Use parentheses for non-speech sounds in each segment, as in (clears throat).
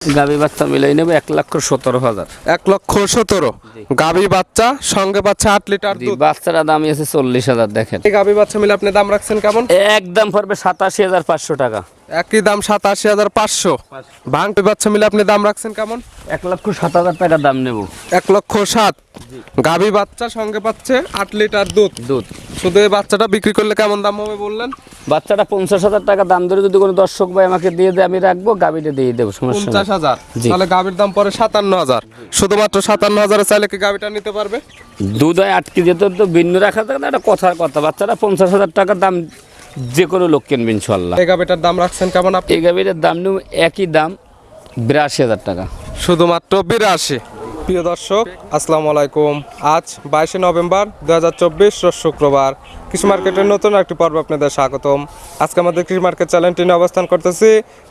গাবি বাচ্চা মিলাই নেব এক লক্ষ সতেরো হাজার। এক লক্ষ সতেরো। গাবি বাচ্চা সঙ্গে বাচ্চা আট লিটার দুধ। বাচ্চারা দামি আছে চল্লিশ হাজার দেখেন। গাবি বাচ্চা মিলে আপনি দাম রাখছেন কেমন? একদম পড়বে সাতাশি হাজার পাঁচশো টাকা। একই দাম সাতাশি হাজার পাঁচশো। ভাঙটি বাচ্চা মিলে আপনি দাম রাখছেন কেমন? এক লক্ষ সাত হাজার টাকা দাম নেব। এক লক্ষ সাত। গাভী বাচ্চা সঙ্গে পাচ্ছে আট লিটার দুধ। দুধ। শুধু এই বাচ্চাটা বিক্রি করলে কেমন দাম হবে বললেন? বাচ্চাটা পঞ্চাশ হাজার টাকা দাম ধরে যদি কোনো দর্শক ভাই আমাকে দিয়ে দেয় আমি রাখব গাবিটা দিয়ে দেবো সমস্যা পঞ্চাশ হাজার। তাহলে গাভীর দাম পরে সাতান্ন হাজার। শুধুমাত্র সাতান্ন হাজারে চাইলে কি গাভীটা নিতে পারবে? দুধ হয় আটকে যেতে তো ভিন্ন রাখা থাকে না একটা কথার কথা। বাচ্চাটা পঞ্চাশ হাজার টাকার দাম যে কোনো লোক কিনবে ইনশাল্লাহ এই দাম রাখছেন কেমন আপনি? এই গাবিটার দাম নিউ একই দাম বিরাশি হাজার টাকা। শুধুমাত্র বিরাশি। প্রিয় দর্শক আসসালামু আলাইকুম। আজ বাইশে নভেম্বর দু হাজার চব্বিশ শুক্রবার। কৃষি মার্কেটের নতুন একটি পর্ব আপনাদের স্বাগতম। আজকে আমাদের কৃষি মার্কেট চ্যানেলটি নিয়ে অবস্থান করতেছি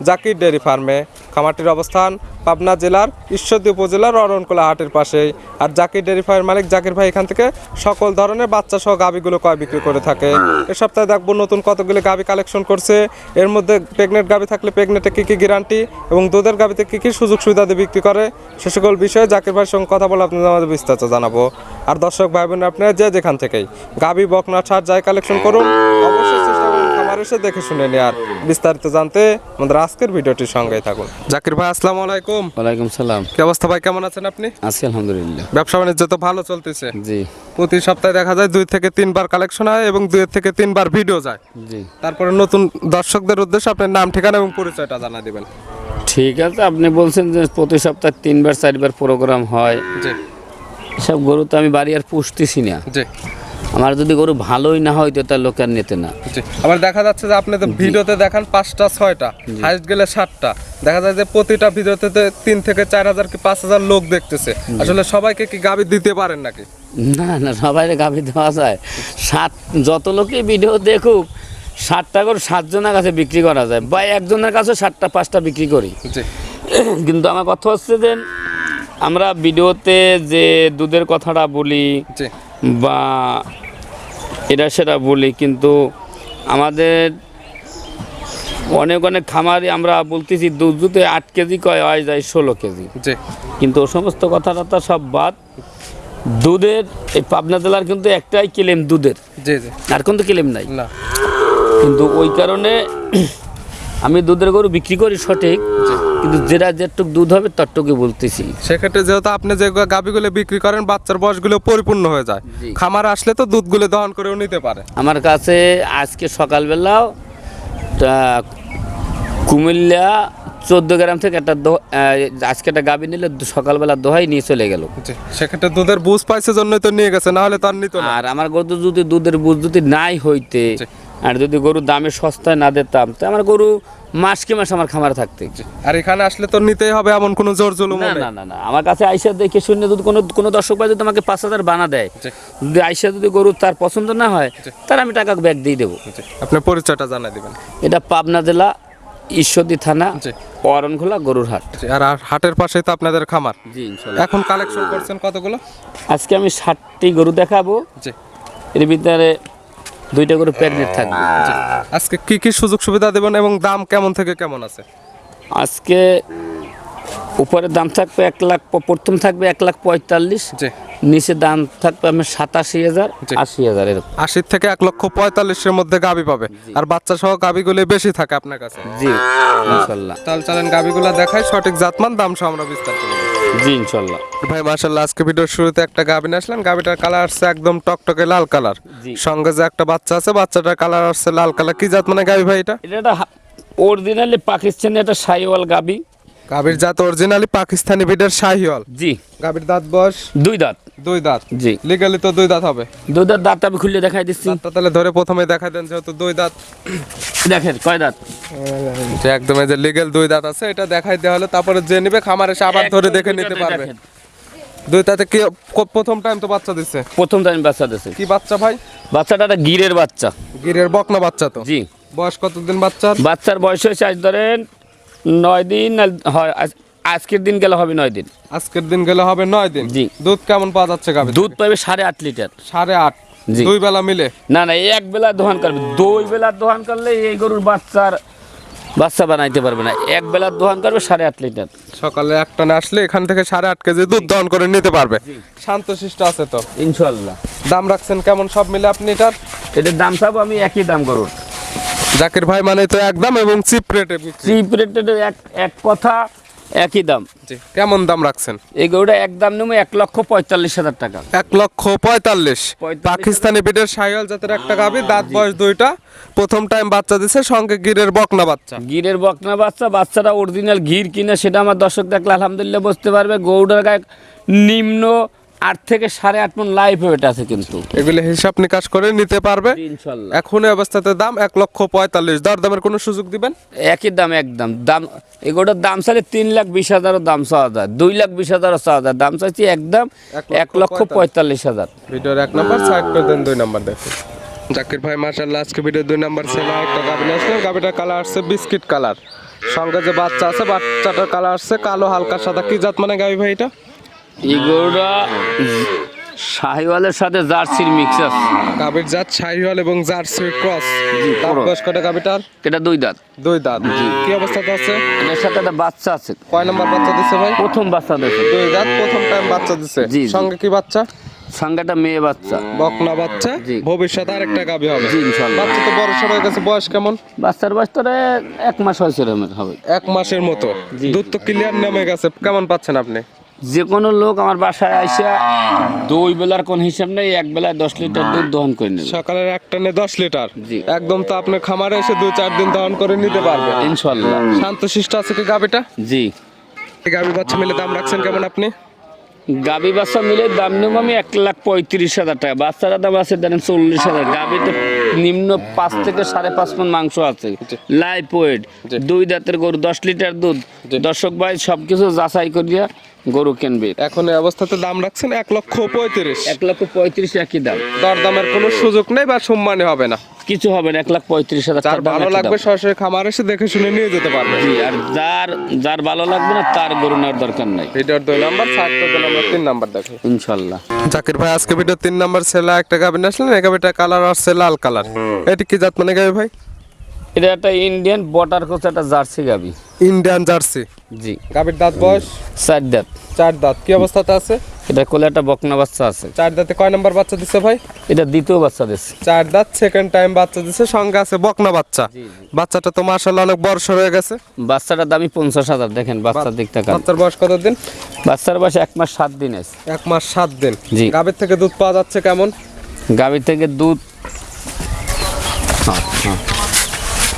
জাকির ডেয়ারি ফার্মে। খামারটির অবস্থান পাবনা জেলার ঈশ্বরদী উপজেলার অরণকুলা হাটের পাশেই। আর জাকির ডেয়ারি ফার্মের মালিক জাকির ভাই এখান থেকে সকল ধরনের বাচ্চা সহ গাভিগুলো কয় বিক্রি করে থাকে। এ সপ্তাহে দেখব নতুন কতগুলি গাভি কালেকশন করছে। এর মধ্যে প্রেগনেন্ট গাভি থাকলে প্রেগনেন্টে কী কী গ্যারান্টি এবং দুধের গাভিতে কী কী সুযোগ সুবিধা দিয়ে বিক্রি করে সে সকল বিষয়ে জাকির ভাইয়ের সঙ্গে কথা বলে আপনাদের আমাদের বিস্তারিত জানাব। আর দর্শক ভাই বোন আপনারা যে যেখান থেকেই গাভি, বকনা ছাড় যাই কালেকশন করুন। অবশ্যই চেষ্টা করুন খামার এসে দেখে শুনে নেওয়ার বিস্তারিত জানতে আমাদের আজকের ভিডিওটির সঙ্গেই থাকুন। জাকির ভাই আসসালামু আলাইকুম। ওয়ালাইকুম সালাম। কি অবস্থা ভাই কেমন আছেন আপনি? আছি আলহামদুলিল্লাহ। ব্যবসা বাণিজ্য তো ভালো চলতেছে। জি। প্রতি সপ্তাহে দেখা যায় দুই থেকে তিনবার কালেকশন হয় এবং দুই থেকে তিনবার ভিডিও যায়। জি। তারপরে নতুন দর্শকদের উদ্দেশ্যে আপনার নাম ঠিকানা এবং পরিচয়টা জানা দিবেন। ঠিক আছে আপনি বলছেন যে প্রতি সপ্তাহে তিনবার চারবার প্রোগ্রাম হয়। জি। এসব গরু তো আমি বাড়ি আর পুষতেছি না। জি। আমার যদি গরু ভালোই না হয় তো তার লোক আর নিতে না। আবার দেখা যাচ্ছে যে আপনি তো ভিডিওতে দেখান পাঁচটা ছয়টা হাইস্ট গেলে সাতটা। দেখা যায় যে প্রতিটা ভিডিওতে তো তিন থেকে চার হাজার কি পাঁচ হাজার লোক দেখতেছে। আসলে সবাইকে কি গাবি দিতে পারেন নাকি? না না সবাই গাভী দেওয়া যায়। সাত যত লোকই ভিডিও দেখুক ষাটটা করে সাতজনের কাছে বিক্রি করা যায়। বা একজনের কাছে সাতটা পাঁচটা বিক্রি করি। (clears throat) কিন্তু আমার কথা হচ্ছে যে আমরা ভিডিওতে যে দুধের কথাটা বলি বা এটা সেটা বলি কিন্তু আমাদের অনেক অনেক খামারে আমরা বলতেছি দুধ দুধে আট কেজি কয় হয় যায় ষোলো কেজি। কিন্তু ও সমস্ত কথাটা সব বাদ। দুধের এই পাবনা জেলার কিন্তু একটাই ক্লেম দুধের। আর কিন্তু ক্লেম নাই। কিন্তু ওই কারণে আমি দুধের গরু বিক্রি করি সঠিক। কিন্তু যেটা যেটুক দুধ হবে ততটুকুই বলতেছি। সেক্ষেত্রে যেহেতু আপনি যে গাবিগুলো বিক্রি করেন বাচ্চার বয়সগুলো পরিপূর্ণ হয়ে যায়। খামার আসলে তো দুধগুলো দহন করেও নিতে পারে। আমার কাছে আজকে সকালবেলাও কুমিল্লা চোদ্দ গ্রাম থেকে একটা আজকে একটা গাবি নিলে সকালবেলা দোহাই নিয়ে চলে গেল। সেক্ষেত্রে দুধের বুঝ পাইছে জন্যই তো নিয়ে গেছে না হলে তো আর নিত আর আমার গরু যদি দুধের বুঝ যদি নাই হইতে। আর যদি গরু দামে সস্তায় না দিতাম তো আমার গরু মাস কি মাস আমার খামারে থাকতে। আর এখানে আসলে তো নিতেই হবে এমন কোনো জোর জুলুম না না না না। আমার কাছে আইসা দেখে শুনে যদি কোনো কোনো দর্শক ভাই যদি আমাকে পাঁচ হাজার বানা দেয় যদি আইসা যদি গরু তার পছন্দ না হয় তার আমি টাকা ব্যাগ দিয়ে দেবো। আপনার পরিচয়টা জানাই দিবেন। এটা পাবনা জেলা ঈশ্বরদী থানা জি। অরণখোলা গরুর হাট। আর হাটের পাশেই তো আপনাদের খামার। জি এখন কালেকশন করছেন কতগুলো? আজকে আমি ষাটটি গরু দেখাবো। এর ভিতরে দুইটা করে প্রেগনেন্ট থাকবে। আজকে কি কি সুযোগ সুবিধা দেবেন এবং দাম কেমন থেকে কেমন আছে? আজকে উপরের দাম থাকবে এক লাখ প্রথম থাকবে এক লাখ পঁয়তাল্লিশ। জি। নিচে দাম থাকবে আমার সাতাশি হাজার আশি হাজার এরকম। আশির থেকে এক লক্ষ পঁয়তাল্লিশের মধ্যে গাবি পাবে। আর বাচ্চা সহ গাবিগুলো বেশি থাকে আপনার কাছে? জি ইনশাল্লাহ। তাহলে চলেন গাবিগুলো দেখাই সঠিক জাতমান দাম সহ আমরা বিস্তারিত বলব। জি ইনশাল্লাহ। ভাই মার্শাল্লাহ আজকে ভিডিওর শুরুতে একটা গাভিন আসলেন গাভিটার কালার আসছে একদম টকটকে লাল কালার সঙ্গে যে একটা বাচ্চা আছে বাচ্চাটার কালার আসছে লাল কালার কি জাত মানে গাভি ভাই এটা? এটা অরিজিনালি পাকিস্তানি একটা সাইওয়াল গাভি। গাভির জাত অরিজিনালি পাকিস্তানি ভিডের শাহিওয়াল। জি। গাভির দাঁত বয়স? দুই দাঁত। দুই দাঁত? জি। লিগালি তো দুই দাঁত হবে। দুই দাঁত দাঁত আমি খুলে দেখাই দিচ্ছি। দাঁতটা তাহলে ধরে প্রথমে দেখাই দেন যেহেতু দুই দাঁত। দেখেন কয় দাঁত? একদম এই যে লিগেল দুই দাঁত আছে এটা দেখাই দেওয়া হলে তারপরে যে নিবে খামার এসে আবার ধরে দেখে নিতে পারবে। দুই দাঁতে কি প্রথম টাইম তো বাচ্চা দিচ্ছে প্রথম টাইম বাচ্চা দিয়েছে কি বাচ্চা ভাই? বাচ্চাটা একটা গিরের বাচ্চা। গিরের বকনা বাচ্চা তো? জি। বয়স কতদিন বাচ্চার? বাচ্চার বয়স হয়েছে আজ ধরেন নয় দিন হয় আজকের দিন গেলে হবে নয় দিন। আজকের দিন গেলে হবে নয় দিন? জি। দুধ কেমন পাওয়া যাচ্ছে গাভী দুধ পাবে সাড়ে আট লিটার। সাড়ে আট। জি। দুই বেলা মিলে? না না এক বেলা দোহান করবে। দুই বেলা দোহান করলে এই গরুর বাচ্চার বাচ্চা বানাইতে পারবে না। এক বেলার দোকান করবে সাড়ে আট লিটার। সকালে একটা না আসলে এখান থেকে সাড়ে আট কেজি দুধ দহন করে নিতে পারবে। শান্ত শান্তশিষ্ট আছে তো? ইনশাল্লাহ দাম রাখছেন কেমন? সব মিলে আপনি এটার? এটার দাম চাবো আমি একই দাম করুন জাকির ভাই মানে তো একদম এবং চিপ রেটে চিপ রেটের এক এক কথা। একই দাম। কেমন দাম রাখছেন? এই গরুটা এক দাম নেব এক লক্ষ পঁয়তাল্লিশ হাজার টাকা। এক লক্ষ পঁয়তাল্লিশ। পাকিস্তানি বিটের সাইয়াল জাতের একটা গাভি দাঁত বয়স দুইটা। প্রথম টাইম বাচ্চা দিছে সঙ্গে গিরের বকনা বাচ্চা। গিরের বকনা বাচ্চা বাচ্চাটা অরিজিনাল ঘির কিনা সেটা আমার দর্শক দেখলে আলহামদুলিল্লাহ বুঝতে পারবে। গৌড়ার গায়ে নিম্ন আট থেকে সাড়ে আট মন লাইফ ওয়েট আছে কিন্তু। এগুলো হিসাব নিকাশ করে নিতে পারবে। ইনশাল্লাহ। এখন এই অবস্থাতে দাম এক লক্ষ পঁয়তাল্লিশ। দর দামের কোনো সুযোগ দিবেন? একই দাম একদম। দাম এগুলোর দাম চাইলে তিন লাখ বিশ হাজারও দাম চাওয়া যায়। দুই লাখ বিশ হাজারও চাওয়া যায়। দাম চাইছি একদম এক লক্ষ পঁয়তাল্লিশ। হাজার। ভিডিওর এক নাম্বার সাইড করে দেন দুই নাম্বার দেখুন। জাকির ভাই মার্শাল্লাহ আজকে ভিডিও দুই নাম্বার ছেলে একটা গাভি নিয়ে আসলেন গাভিটার কালার আসছে বিস্কিট কালার সঙ্গে যে বাচ্চা আছে বাচ্চাটার কালার আসছে কালো হালকা সাদা। কি জাত মানে গাভি ভাই এটা? এই গরুটা শাহিওয়ালের সাথে জার্সির মিক্স আছে। জাত শাহিওয়াল এবং জার্সি ক্রস। দাঁত। বয়স কটা এটা দুই দাঁত। দুই দাঁত। কি অবস্থাতে আছে? এর সাথে একটা বাচ্চা আছে। কয় নাম্বার বাচ্চা দিছে ভাই? প্রথম বাচ্চা দেখে দুই দাঁত প্রথম টাইম বাচ্চা দিছে। সঙ্গে কি বাচ্চা? সঙ্গে একটা মেয়ে বাচ্চা। বকনা বাচ্চা। ভবিষ্যতে আরেকটা গাভি হবে। বাচ্চা তো বড় সড় হয়ে গেছে। বয়স কেমন? বাচ্চার বয়স তো এক মাস হয়েছে হবে। এক মাসের মতো। দুধ তো ক্লিয়ার নেমে গেছে। কেমন পাচ্ছেন আপনি? যে কোনো লোক আমার বাসায় আইসা দুই বেলার কোন হিসাব নেই এক বেলায় দশ লিটার দুধ দহন করে নেবে। সকালের এক টানে দশ লিটার? জি। একদম তো আপনার খামারে এসে দুই চার দিন দহন করে নিতে পারবে। ইনশাল্লাহ শান্ত শিষ্ট আছে কি গাভিটা? জি। গাভি বাচ্চা মিলে দাম রাখছেন কেমন আপনি? গাবি বাচ্চা মিলে দাম নেব আমি এক লাখ পঁয়ত্রিশ হাজার টাকা। বাচ্চারা দাম আছে ধরেন চল্লিশ হাজার। গাবিতে নিম্ন পাঁচ থেকে সাড়ে পাঁচ মন মাংস আছে। লাইফ ওয়েট দুই দাঁতের গরু দশ লিটার দুধ। দর্শক ভাই সব কিছু যাচাই করিয়া গরু কিনবে। এখন এই অবস্থাতে দাম রাখছেন এক লক্ষ পঁয়ত্রিশ। এক লক্ষ পঁয়ত্রিশ একই দাম। দর দামের কোনো সুযোগ নেই বা সম্মানে হবে না। কিছু হবে না এক লাখ পঁয়ত্রিশ হাজার যার ভালো লাগবে সরাসরি খামার এসে দেখে শুনে নিয়ে যেতে পারবে। জি আর যার যার ভালো লাগবে না তার গরু নেওয়ার দরকার নাই। ভিডিওর দুই নাম্বার সাত দুই নাম্বার তিন নাম্বার দেখে। ইনশাল্লাহ। জাকির ভাই আজকে ভিডিও তিন নাম্বার ছেলে একটা গাভি নিয়ে আসলেন এই গাভিটা কালার আসছে লাল কালার। এটি কি জাত মানে গাবি ভাই? এটা একটা ইন্ডিয়ান বটার কোচ একটা জার্সি গাবি ইন্ডিয়ান জার্সি। জি। গাভির দাঁত বয়স? চার দাঁত। চার দাঁত। কি অবস্থাতে আছে? এটা কোলে একটা বকনা বাচ্চা আছে। চার দাঁতে কয় নাম্বার বাচ্চা দিছে ভাই? এটা দ্বিতীয় বাচ্চা দিচ্ছে চার দাঁত সেকেন্ড টাইম বাচ্চা দিছে সঙ্গে আছে বকনা বাচ্চা। বাচ্চাটা তো মাশাআল্লাহ অনেক বড় সড় হয়ে গেছে। বাচ্চাটার দামি পঞ্চাশ হাজার দেখেন বাচ্চার দিক থেকে বাচ্চার বয়স কত দিন বাচ্চার বয়স এক মাস সাত দিন আছে। এক মাস সাত দিন। জি। গাভীর থেকে দুধ পাওয়া যাচ্ছে কেমন? গাভীর থেকে দুধ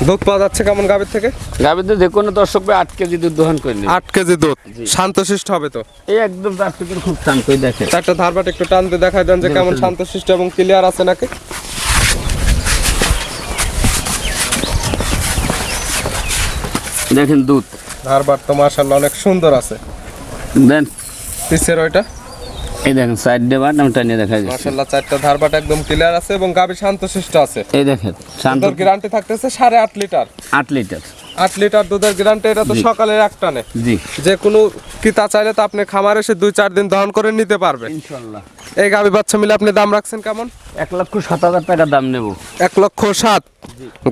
দুধ পাওয়া যাচ্ছে কেমন গাভীর থেকে? গাভীতে যে কোনো দর্শক ভাই আট কেজি দুধ দহন করে নেবে। আট কেজি দুধ? শান্তশিষ্ট হবে তো? এই একদম তার থেকে খুব করে দেখে চারটা ধারবাট একটু টানতে দেখায় দেন যে কেমন শান্তশিষ্ট এবং ক্লিয়ার আছে নাকি? দেখেন দুধ। ধারবাট তো মাশাআল্লাহ অনেক সুন্দর আছে। দেন। পিসের ওইটা? এই দেখেন সাইড আমি টানিয়ে দেখা যাচ্ছে। মাশাআল্লাহ চারটা ধারবাট একদম ক্লিয়ার আছে এবং গাভী শান্তশিষ্ট আছে। এই দেখেন শান্ত গ্যারান্টি থাকতেছে সাড়ে আট লিটার। আট লিটার। আট লিটার দুধের গ্যারান্টি এটা তো সকালের এক টানে। জি। যে কোনো কিতা চাইলে তো আপনি খামার এসে দুই চার দিন দহন করে নিতে পারবেন ইনশাল্লাহ এই গাভী বাচ্চা মিলে আপনি দাম রাখছেন কেমন? এক লক্ষ সাত হাজার টাকা দাম নেব। এক লক্ষ সাত।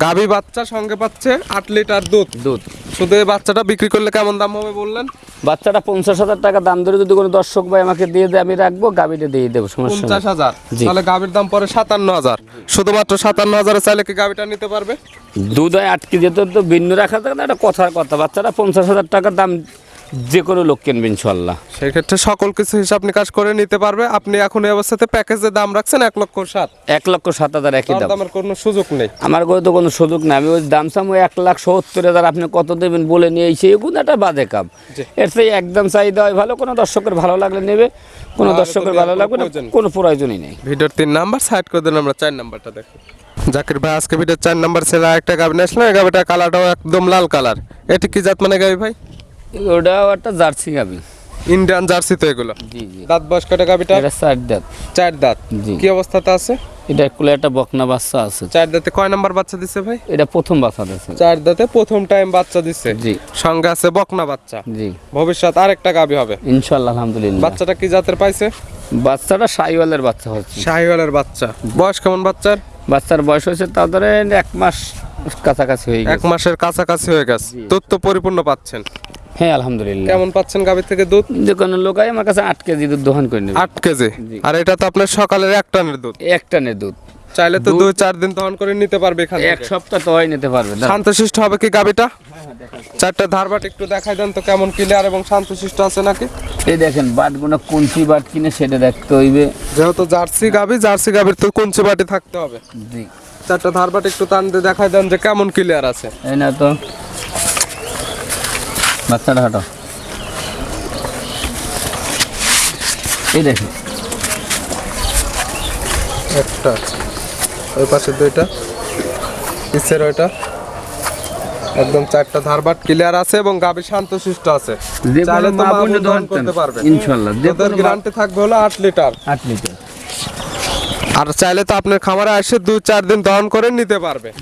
গাভী বাচ্চা সঙ্গে পাচ্ছে আট লিটার দুধ। দুধ। শুধু বাচ্চাটা বিক্রি করলে কেমন দাম হবে বললেন? বাচ্চাটা পঞ্চাশ হাজার টাকা দাম ধরে যদি কোনো দর্শক ভাই আমাকে দিয়ে দেয় আমি রাখব গাভীটা দিয়ে দেবো সমস্যা পঞ্চাশ হাজার? তাহলে গাভীর দাম পরে সাতান্ন হাজার। শুধুমাত্র সাতান্ন হাজারে চাইলে কি গাভীটা নিতে পারবে? দুধ হয় আটকে যেত তো ভিন্ন রাখা থাকে না একটা কথার কথা। বাচ্চাটা পঞ্চাশ হাজার টাকা দাম যে কোনো লোক কিনবে ইনশাল্লাহ সেক্ষেত্রে সকল কিছু হিসাব নিকাশ করে নিতে পারবে। আপনি এখন এই অবস্থাতে প্যাকেজের দাম রাখছেন এক লক্ষ সাত। এক লক্ষ সাত হাজার একই দাম। দামের কোনো সুযোগ নেই। আমার করে তো কোনো সুযোগ নেই। আমি ওই দাম চাম ওই এক লাখ সত্তর হাজার আপনি কত দেবেন বলে নিয়ে এসে এগুলো একটা বাদে কাম। জি। এর থেকে একদম চাহিদা হয় ভালো কোনো দর্শকের ভালো লাগলে নেবে কোনো দর্শকের ভালো লাগবে না কোনো প্রয়োজনই নেই। ভিডিওর তিন নাম্বার সাইড করে দিন আমরা চার নাম্বারটা দেখি। জাকির ভাই আজকে ভিডিওর চার নাম্বার ছেলে একটা গাভি নিয়ে আসলেন এই গাভিটা কালারটাও একদম লাল কালার এটি কি জাত মানে গাভি ভাই? ওটাও একটা জার্সি গাবি। ইন্ডিয়ান জার্সি তো এগুলো। জি জি। দাঁত বয়স কটা গাভিটা এটা চার দাঁত। চার দাঁত। জি। কি অবস্থাতে আছে? এটা কুলে একটা বকনা বাচ্চা আছে। চার দাঁতে কয় নাম্বার বাচ্চা দিছে ভাই? এটা প্রথম বাচ্চা দিয়েছে চার দাঁতে প্রথম টাইম বাচ্চা দিছে। জি। সঙ্গে আছে বকনা বাচ্চা। জি। ভবিষ্যৎ আরেকটা গাভি হবে। ইনশাল্লাহ আলহামদুলিল্লাহ। বাচ্চাটা কি জাতের পাইছে? বাচ্চাটা সাইওয়ালের বাচ্চা হচ্ছে। শাহিওয়ালের বাচ্চা। বয়স কেমন বাচ্চার? বাচ্চার বয়স হয়েছে তাও ধরেন এক মাস কাছাকাছি হয়ে এক গেছে। মাসের কাছাকাছি হয়ে গেছে। জি। দুধ তো পরিপূর্ণ পাচ্ছেন। হ্যাঁ আলহামদুলিল্লাহ। কেমন পাচ্ছেন গাভীর থেকে দুধ? যে কোনো লোকাই আমার কাছে আট কেজি দুধ দোহন করে নেবে। আট কেজি? আর এটা তো আপনার সকালের এক টানের দুধ। এক টানের দুধ। চাইলে তো দুই চার দিন দহন করে নিতে পারবে এখান এক সপ্তাহ তো হয় নিতে পারবে শান্তশিষ্ট হবে কি গাবিটা চারটা ধারবাট একটু দেখাই দেন তো কেমন ক্লিয়ার এবং শান্তশিষ্ট আছে নাকি? এই দেখেন বাটগুলো কোনটি বাট কিনে সেটা দেখতে হইবে। যেহেতু জার্সি গাবি জার্সি গাবির তো কুঞ্চি বাটি থাকতে হবে। জি। চারটা ধারবাট একটু টান দিয়ে দেখাই দেন যে কেমন ক্লিয়ার আছে। এই না তো। বাচ্চাটা হাঁটো। এই দেখেন একটা ওই পাশে দুইটা পিসের ওইটা। একদম চারটা ধারবাট ক্লিয়ার আছে এবং গাবি শান্তশিষ্ট আছে। যে চাইলে তো করতে পারবে। কোনো গ্যারান্টি থাকবে হলো আট লিটার। আট লিটার। আর চাইলে তো আপনার খামারে এসে দু চার দিন দহন করে নিতে পারবে।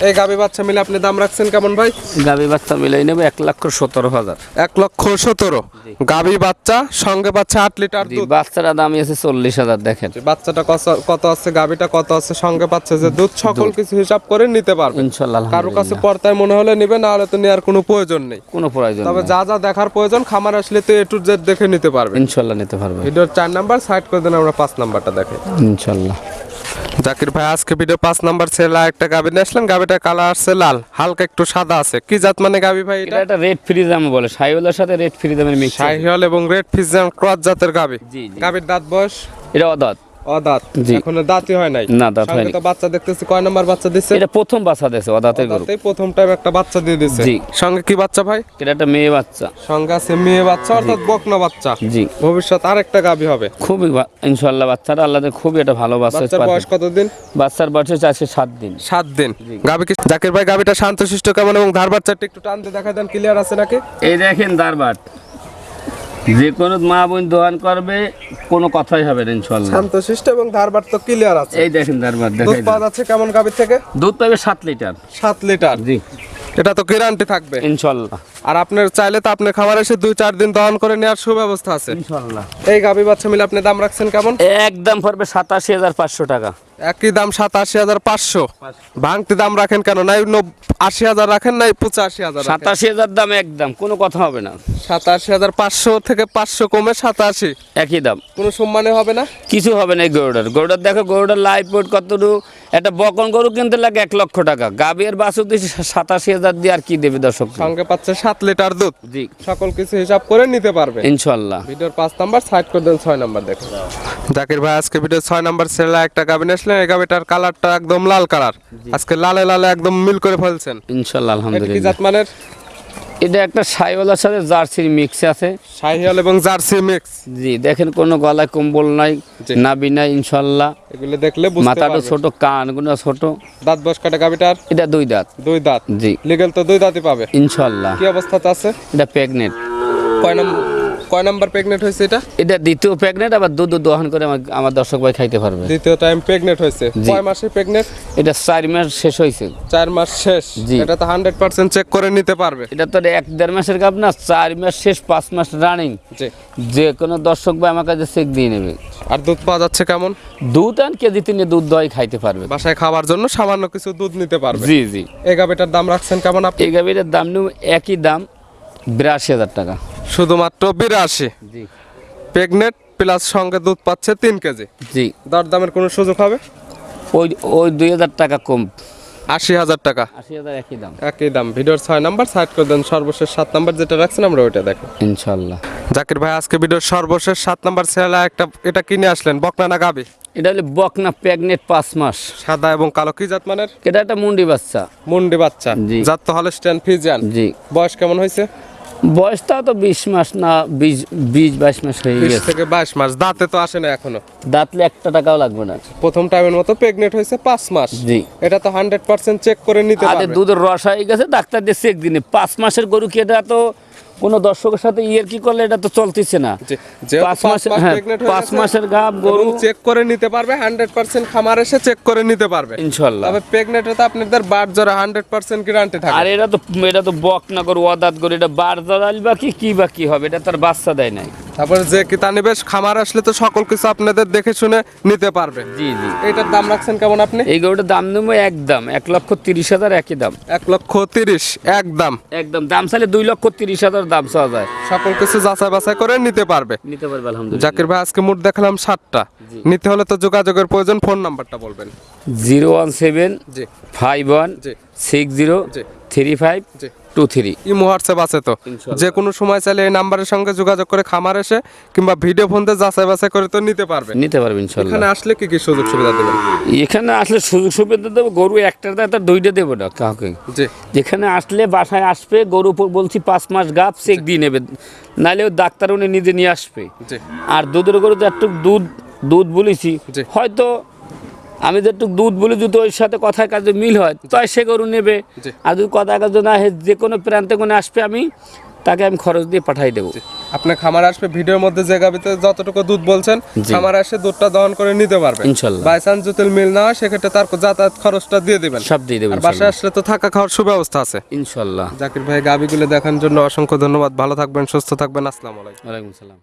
এই গাবি বাচ্চা মিলে আপনি দাম রাখছেন কেমন ভাই? গাবি বাচ্চা মিলাই নেবে এক লক্ষ সতেরো হাজার। এক লক্ষ সতেরো। গাবি বাচ্চা সঙ্গে বাচ্চা আট লিটার দুধ। বাচ্চারা দামি আছে চল্লিশ হাজার দেখেন। বাচ্চাটা কত- আছে গাবিটা কত আছে সঙ্গে পাচ্ছে যে দুধ সকল কিছু হিসাব করে নিতে পারবে। ইনশাল্লাহ কারও কাছে। পর্তায় মনে হলে নিবে না হলে তো নেওয়ার কোনো প্রয়োজন নেই। কোনো প্রয়োজন তবে যা যা দেখার প্রয়োজন খামার আসলে তো এ টু জেড দেখে নিতে পারবে। ইনশাল্লাহ নিতে পারবে। ভিডিওর চার নাম্বার সাইড করে দেন আমরা পাঁচ নাম্বারটা দেখে। ইনশাল্লাহ জাকির ভাই আজকে ভিডিও পাঁচ নাম্বার ছেলে একটা গাবি নিয়ে আসলেন গাবিটার কালার আসছে লাল হালকা একটু সাদা আছে। কি জাত মানে গাবি ভাই এটা? এটা একটা রেড ফ্রিজাম বলে সাইওয়ালের সাথে রেড ফ্রিজামের মিক্স সাইওয়াল এবং রেড ফ্রিজাম ক্রস জাতের গাবি। জি, জি। গাবির দাঁত বয়স? এটা অদাত। অদাঁত। এখনও দাঁতই হয় নাই। না, দাঁত হয়নি। তো বাচ্চা দেখতেছি কয় নাম্বার বাচ্চা দিচ্ছে এটা প্রথম বাচ্চা দিয়েছে অদাতের গরু। দাঁতেই প্রথম টাইম একটা বাচ্চা দিয়ে দিচ্ছে জি। সঙ্গে কি বাচ্চা ভাই? এটা একটা মেয়ে বাচ্চা। সঙ্গে আছে মেয়ে বাচ্চা অর্থাৎ বকনা বাচ্চা। জি। ভবিষ্যৎ আরেকটা গাবি হবে। খুবই বাচ্চাটা আল্লাহ খুবই একটা ভালো বাচ্চা বাচ্চার পাচ্ছে। বয়স কতদিন? বাচ্চার বয়স হচ্ছে আজকে সাত দিন। সাত দিন। গাবি কি জাকির ভাই গাবিটা শান্তশিষ্ট কেমন এবং ধার বাচ্চাটা একটু টানতে দেখা দেন ক্লিয়ার আছে নাকি? এই দেখেন দারবাট যে কোনো মা বোন দোয়ান করবে কোনো কথাই হবে না ইনশাল্লাহ শান্তশিষ্ট এবং ধারবার তো ক্লিয়ার আছে। এই দেখেন দারবাট দুধ দেখাই পাওয়া যাচ্ছে কেমন গাবির থেকে? দুধ পাবে সাত লিটার। সাত লিটার? জি। এটা তো গ্যারান্টি থাকবে। ইনশাল্লাহ আর আপনার চাইলে তো আপনার খাবার এসে দুই চার দিন দহন করে নেওয়ার সুব্যবস্থা আছে। ইনশাল্লাহ এই গাবি বাচ্চা মিলে আপনি দাম রাখছেন কেমন? একদম পড়বে সাতাশি হাজার পাঁচশো টাকা। একই দাম সাতাশি হাজার পাঁচশো। ভাঙতি দাম রাখেন কেন? নাই আশি হাজার রাখেন নাই পঁচাশি হাজার সাতাশি হাজার দাম একদম কোনো কথা হবে না। সাতাশি হাজার পাঁচশো থেকে পাঁচশো কমে সাতাশি। একই দাম। কোনো সম্মানে হবে না? কিছু হবে না এই গরুটার। গরুটার দেখো গরুটার লাইফ বোর্ড কতটুকু? একটা বকন গরু কিনতে লাগে এক লক্ষ টাকা। গাবির বাসু দিয়েছে সাতাশি হাজার দিয়ে আর কি দেবে দর্শক? সঙ্গে পাচ্ছে সাত লিটার দুধ। জি। সকল কিছু হিসাব করে নিতে পারবে। ইনশাল্লাহ ভিডিওর পাঁচ নাম্বার সাইড করে দেন ছয় নাম্বার দেখুন। জাকির ভাই আজকে ভিডিও ছয় নাম্বার ছেলে একটা গাবিন আসলেন এই গাবিটার কালারটা একদম লাল কালার। আজকে লালে লালে একদম মিল করে ফেলছেন। ইনশাল্লাহ আলহামদুলিল্লাহ। জাতমানের? এটা একটা সাইওয়ালার সাথে জার্সির মিক্স আছে। শাহিয়াল এবং জার্সি মিক্স জি দেখেন কোনো গলায় কম্বল নাই। নাবি নাই ইনশাল্লাহ। এগুলো দেখলে বুঝতে মাথাটা ছোট কানগুলো ছোট। দাঁত বয়স কাটা গাবিটার? এটা দুই দাঁত। দুই দাঁত। জি। লিগেল তো দুই দাঁতই পাবে। ইনশাল্লাহ। কি অবস্থাতে আছে? এটা প্রেগনেন্ট কয় নম্বর? কয় নাম্বার প্রেগনেন্ট হয়েছে এটা? এটা দ্বিতীয় প্রেগনেন্ট আবার দুধ দুধ দহন করে আমার আমার দর্শক ভাই খাইতে পারবে। দ্বিতীয় টাইম প্রেগনেন্ট হয়েছে। কয় মাসে প্রেগনেন্ট এটা চার মাস শেষ হয়েছে। চার মাস শেষ। এটা তো হান্ড্রেড পার্সেন্ট চেক করে নিতে পারবে। এটা তো এক দেড় মাসের গাব না চার মাস শেষ পাঁচ মাস রানিং যে কোনো দর্শক ভাই আমার কাছে চেক দিয়ে নেবে। আর দুধ পাওয়া যাচ্ছে কেমন? দুধ আন কেজি তিনে দুধ দই খাইতে পারবে। বাসায় খাওয়ার জন্য সামান্য কিছু দুধ নিতে পারবে। জি জি। এই গাবিটার দাম রাখছেন কেমন আপনি? এই গাভীটার দাম নেব একই দাম বিরাশি হাজার টাকা। শুধুমাত্র বিরাশি। জি। প্রেগনেন্ট প্লাস সঙ্গে দুধ পাচ্ছে তিন কেজি। জি। দর দামের কোনো সুযোগ হবে? ওই ওই দুই হাজার টাকা কম। আশি হাজার টাকা। আশি হাজার একই দাম। একই দাম। ভিডিওর ছয় নাম্বার সাইড করে দেন সর্বশেষ সাত নাম্বার যেটা রাখছেন আমরা ওইটা দেখো ইনশাল্লাহ। জাকির ভাই আজকে ভিডিওর সর্বশেষ সাত নাম্বার ছেলে একটা এটা কিনে আসলেন বকনা না গাবি? এটা হলো বকনা প্রেগনেন্ট পাঁচ মাস। সাদা এবং কালো কি জাত মানের? এটা একটা মুন্ডি বাচ্চা। মুন্ডি বাচ্চা। জি। জাত তো হলস্টেন ফিজিয়ান জি। বয়স কেমন হয়েছে? বয়সটা তো বিশ মাস না বিশ বিশ বাইশ মাস হয়ে বিশ গেছে। থেকে বাইশ মাস দাঁতে তো আসে না এখনও। দাঁতলে একটা টাকাও লাগবে না। প্রথম টাইমের মতো প্রেগনেন্ট হয়েছে পাঁচ মাস। জি। এটা তো হান্ড্রেড পার্সেন্ট চেক করে নিতে পারবে। দুধের রস হয়ে গেছে ডাক্তার দিয়ে চেক দিনে পাঁচ মাসের গরু কি এটা তো কোনো দর্শকের সাথে ইয়ের কি করলে এটা তো চলতেছে না। পাঁচ মাস হ্যাঁ পাঁচ মাসের গাব গরু চেক করে নিতে পারবে হান্ড্রেড পার্সেন্ট খামার এসে চেক করে নিতে পারবে। ইনশাল্লাহ। তবে প্রেগনেন্টে তো আপনাদের বার জ্বরে হান্ড্রেড পার্সেন্ট গ্যারান্টি থাকে আর এটা তো এটা তো বক না গরু অদাত গরু এটা বার জড়াল বা কি কি বা কি হবে এটা তার বাচ্চা দেয় নাই। তারপরে যে কিতা নিবেশ খামার আসলে তো সকল কিছু আপনাদের দেখে শুনে নিতে পারবে। জি জি। এটার দাম রাখছেন কেমন আপনি? এই গরুটার দাম নেব একদম এক লক্ষ তিরিশ হাজার একই দাম। এক লক্ষ তিরিশ একদম একদম দাম। চাইলে দুই লক্ষ তিরিশ হাজার দাম চাওয়া যায়। সকল কিছু যাচাই বাছাই করে নিতে পারবে। নিতে পারবে আলহামদুলিল্লাহ। জাকির ভাই আজকে মোট দেখালাম সাতটা। নিতে হলে তো যোগাযোগের প্রয়োজন ফোন নাম্বারটা বলবেন। জিরো ওয়ান সেভেন জি। ফাইভ ওয়ান জি। সিক্স জিরো জি। থ্রি ফাইভ জি। টু থ্রি ইমো হোয়াটসঅ্যাপ আছে তো। যে কোনো সময় চাইলে এই নাম্বারের সঙ্গে যোগাযোগ করে খামার এসে কিংবা ভিডিও ফোন দিয়ে যাচাই বাছাই করে তো নিতে পারবে। নিতে পারবে ইনশাল্লাহ। এখানে আসলে কি কি সুযোগ সুবিধা দেবেন? এখানে আসলে সুযোগ সুবিধা দেবো গরু একটা দায় তার দুইটা দেবো না কাউকে। যেখানে আসলে বাসায় আসবে গরু বলছি পাঁচ মাস গাপ চেক দিয়ে নেবে। নাহলে ডাক্তার উনি নিজে নিয়ে আসবে। আর দুধের গরু তো একটু দুধ দুধ বলেছি। হয়তো আমি যে একটু দুধ বলি যদি ওর সাথে কথার কাজে মিল হয় তাই সে গরু নেবে। আর যদি কথা কাজে না যে কোনো প্রান্তে কোনো আসবে আমি তাকে আমি খরচ দিয়ে পাঠাই দেবো। আপনি খামার আসবে ভিডিওর মধ্যে যে গাবিতে যতটুকু দুধ বলছেন। খামার আসে দুধটা দহন করে নিতে পারবে ইনশাল্লাহ। বাই চান্স যদি মিল না হয় সেক্ষেত্রে তার যাতায়াত খরচটা দিয়ে দেবেন। সব দিয়ে দেবেন বাসায় আসলে তো থাকা খাওয়ার সুব্যবস্থা আছে। ইনশাল্লাহ। জাকির ভাই গাবিগুলো দেখার জন্য অসংখ্য ধন্যবাদ। ভালো থাকবেন সুস্থ থাকবেন। আসসালামু আলাইকুম। ওয়ালাইকুম সালাম